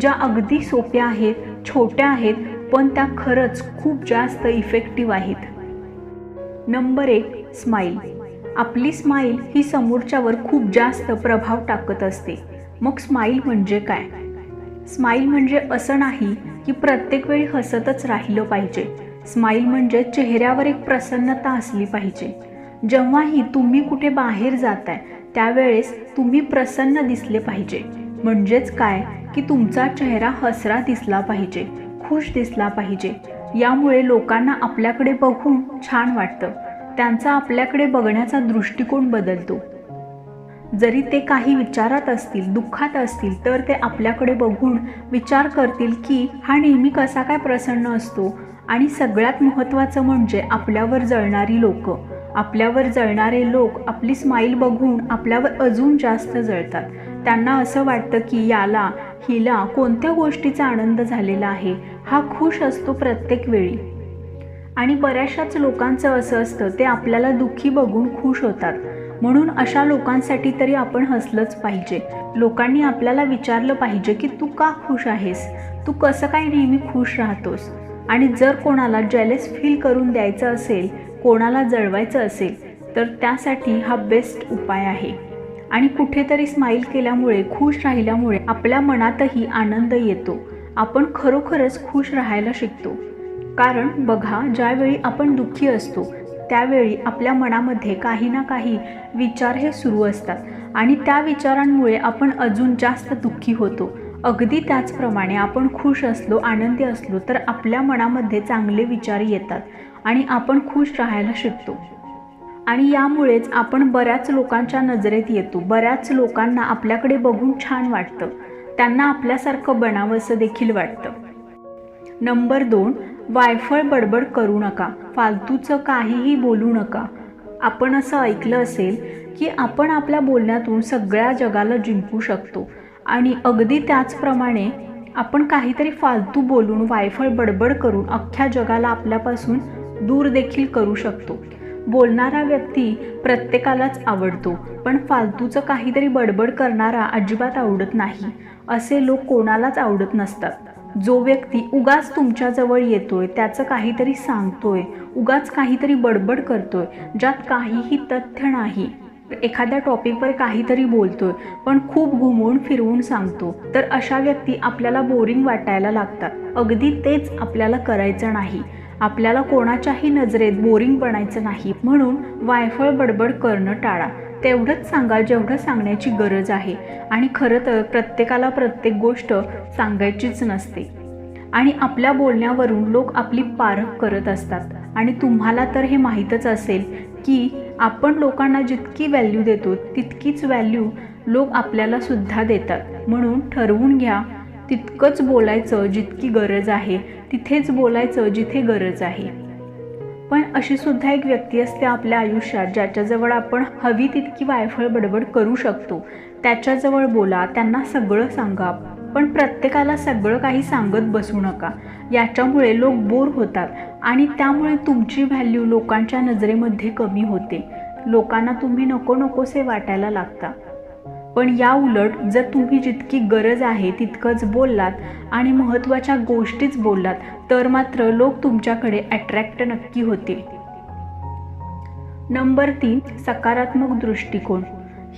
ज्या अगदी सोप्या आहेत छोट्या आहेत पण त्या खरंच खूप जास्त इफेक्टिव्ह आहेत. नंबर एक स्माईल आपली स्माईल ही समोरच्यावर खूप जास्त प्रभाव टाकत असते. मग स्माईल म्हणजे काय? स्माईल म्हणजे असं नाही की प्रत्येक वेळी हसतच राहिलं पाहिजे. स्माईल म्हणजे चेहऱ्यावर एक प्रसन्नता असली पाहिजे. जेव्हाही तुम्ही कुठे बाहेर जाताय त्यावेळेस तुम्ही प्रसन्न दिसले पाहिजे. म्हणजेच काय? की तुमचा चेहरा हसरा दिसला पाहिजे खुश दिसला पाहिजे. यामुळे लोकांना आपल्याकडे बघून छान वाटतं. त्यांचा आपल्याकडे बघण्याचा दृष्टिकोन बदलतो. जरी ते काही विचारात असतील दुःखात असतील तर ते आपल्याकडे बघून विचार करतील की हा नेहमी कसा काय प्रसन्न असतो आणि सगळ्यात महत्त्वाचं म्हणजे आपल्यावर जळणारी लोक. आपल्यावर जळणारे लोक आपली स्माईल बघून आपल्यावर अजून जास्त जळतात. त्यांना असं वाटतं की याला हिला कोणत्या गोष्टीचा आनंद झालेला आहे हा खुश असतो प्रत्येक वेळी. आणि बऱ्याचशाच लोकांचं असं असतं ते आपल्याला दुःखी बघून खुश होतात. म्हणून अशा लोकांसाठी तरी आपण हसलंच पाहिजे. लोकांनी आपल्याला विचारलं पाहिजे की तू का खुश आहेस? तू कसं काय नेहमी खुश राहतोस? आणि जर कोणाला जेलेस फील करून द्यायचं असेल कोणाला जळवायचं असेल तर त्यासाठी हा बेस्ट उपाय आहे. आणि कुठेतरी स्माईल केल्यामुळे खुश राहिल्यामुळे आपल्या मनातही आनंद येतो. आपण खरोखरच खुश राहायला शिकतो. कारण बघा ज्यावेळी आपण दुःखी असतो त्यावेळी आपल्या मनामध्ये काही ना काही विचार हे सुरू असतात. आणि त्या विचारांमुळे आपण अजून जास्त दुःखी होतो. अगदी त्याचप्रमाणे आपण खुश असलो आनंदी असलो तर आपल्या मनामध्ये चांगले विचार येतात आणि आपण खुश राहायला शिकतो. आणि यामुळेच आपण बऱ्याच लोकांच्या नजरेत येतो. बऱ्याच लोकांना आपल्याकडे बघून छान वाटतं. त्यांना आपल्यासारखं बनावंसं देखील वाटतं. नंबर दोन वायफळ बडबड करू नका. फालतूचं काहीही बोलू नका. आपण असं ऐकलं असेल की आपण आपल्या बोलण्यातून सगळ्या जगाला जिंकू शकतो. आणि अगदी त्याचप्रमाणे आपण काहीतरी फालतू बोलून वायफळ बडबड करून अख्ख्या जगाला आपल्यापासून दूर देखील करू शकतो. बोलणारा व्यक्ती प्रत्येकालाच आवडतो पण फालतूचं काहीतरी बडबड करणारा अजिबात आवडत नाही. असे लोक कोणालाच आवडत नसतात. जो व्यक्ती उगाच तुमच्याजवळ येतोय त्याचं काहीतरी सांगतोय उगाच काहीतरी बडबड करतोय ज्यात काहीही तथ्य नाही. एखाद्या टॉपिकवर काहीतरी बोलतोय पण खूप घुमवून फिरवून सांगतो तर अशा व्यक्ती आपल्याला बोरिंग वाटायला लागतात. अगदी तेच आपल्याला करायचं नाही. आपल्याला कोणाच्याही नजरेत बोरिंग बनायचं नाही. म्हणून वायफळ बडबड करणं टाळा. तेवढंच सांगा जेवढं सांगण्याची गरज आहे. आणि खरं तर प्रत्येकाला प्रत्येक गोष्ट सांगायचीच नसते. आणि आपल्या बोलण्यावरून लोक आपली पारख करत असतात. आणि तुम्हाला तर हे माहीतच असेल की आपण लोकांना जितकी व्हॅल्यू देतो तितकीच व्हॅल्यू लोक आपल्याला सुद्धा देतात. म्हणून ठरवून घ्या तितकंच बोलायचं जितकी गरज आहे तिथेच बोलायचं जिथे गरज आहे. पण अशी सुद्धा एक व्यक्ती असते आपल्या आयुष्यात ज्याच्याजवळ आपण हवी तितकी वायफळ बडबड करू शकतो. त्याच्याजवळ बोला त्यांना सगळं सांगा पण प्रत्येकाला सगळं काही सांगत बसू नका. याच्यामुळे लोक बोर होतात आणि त्यामुळे तुमची व्हॅल्यू लोकांच्या नजरेमध्ये कमी होते. लोकांना तुम्ही नको नकोसे वाटायला लागता. पण या उलट जर तुम्ही जितकी गरज आहे तितकंच बोललात आणि महत्त्वाच्या गोष्टीच बोललात तर मात्र लोक तुमच्याकडे अट्रॅक्ट नक्की होतील. नंबर तीन सकारात्मक दृष्टिकोन.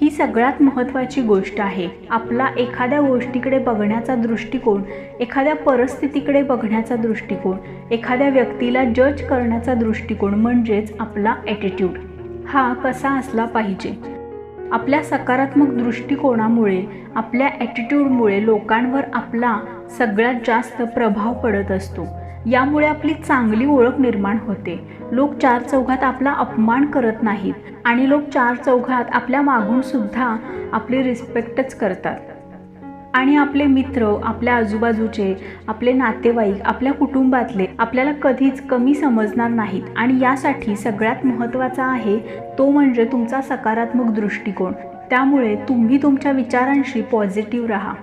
ही सगळ्यात महत्त्वाची गोष्ट आहे. आपला एखाद्या गोष्टीकडे बघण्याचा दृष्टिकोन एखाद्या परिस्थितीकडे बघण्याचा दृष्टिकोन एखाद्या व्यक्तीला जज करण्याचा दृष्टिकोन म्हणजेच आपला ॲटिट्यूड हा कसा असला पाहिजे? आपल्या सकारात्मक दृष्टिकोनामुळे आपल्या ॲटिट्यूडमुळे लोकांवर आपला सगळ्यात जास्त प्रभाव पडत असतो. यामुळे आपली चांगली ओळख निर्माण होते. लोक चार चौघात आपला अपमान करत नाहीत आणि लोक चार चौघात आपल्या मागून सुद्धा आपली रिस्पेक्टच करतात. आणि आपले मित्र आपल्या आजूबाजूचे आपले नातेवाईक आपल्या कुटुंबातले आपल्याला कधीच कमी समजणार नाहीत. आणि यासाठी सगळ्यात महत्त्वाचा आहे तो म्हणजे तुमचा सकारात्मक दृष्टिकोन. त्यामुळे तुम्ही तुमच्या विचारांशी पॉझिटिव्ह राहा.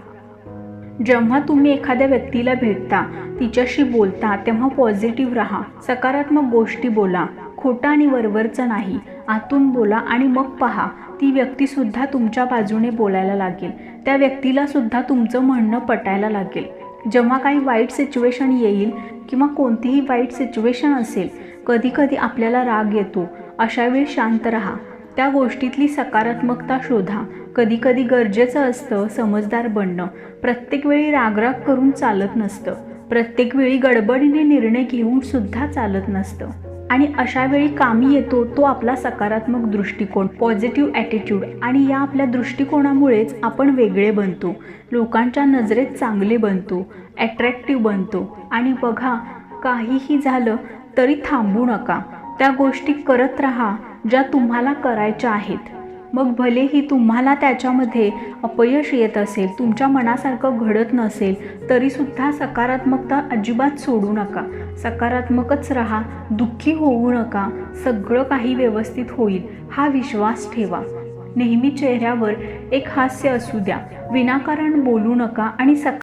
जेव्हा तुम्ही एखाद्या व्यक्तीला भेटता तिच्याशी बोलता तेव्हा पॉझिटिव्ह राहा. सकारात्मक गोष्टी बोला. खोटा आणि वरवरचं नाही. आतून बोला आणि मग पहा. ती व्यक्तीसुद्धा तुमच्या बाजूने बोलायला लागेल. त्या व्यक्तीला सुद्धा तुमचं म्हणणं पटायला लागेल. जेव्हा काही वाईट सिच्युएशन येईल किंवा कोणतीही वाईट सिच्युएशन असेल कधीकधी आपल्याला राग येतो. अशावेळी शांत राहा. त्या गोष्टीतली सकारात्मकता शोधा. कधीकधी गरजेचं असतं समजदार बनणं. प्रत्येक वेळी रागराग करून चालत नसतं. प्रत्येक वेळी गडबडीने निर्णय घेऊन सुद्धा चालत नसतं. आणि अशा वेळी कामी येतो तो आपला सकारात्मक दृष्टिकोन पॉझिटिव्ह ॲटिट्यूड आणि या आपल्या दृष्टिकोनामुळेच आपण वेगळे बनतो. लोकांच्या नजरेत चांगले बनतो ॲट्रॅक्टिव्ह बनतो. आणि बघा काहीही झालं तरी थांबू नका. त्या गोष्टी करत राहा ज्या तुम्हाला करायच्या आहेत. मग भलेही तुम्हाला त्याच्यामध्ये अपयश येत असेल तुमच्या मनासारखं घडत नसेल तरीसुद्धा सकारात्मकता अजिबात सोडू नका. सकारात्मकच राहा दुःखी होऊ नका सगळं काही व्यवस्थित होईल हा विश्वास ठेवा. नेहमी चेहऱ्यावर एक हास्य असू द्या. विनाकारण बोलू नका आणि सक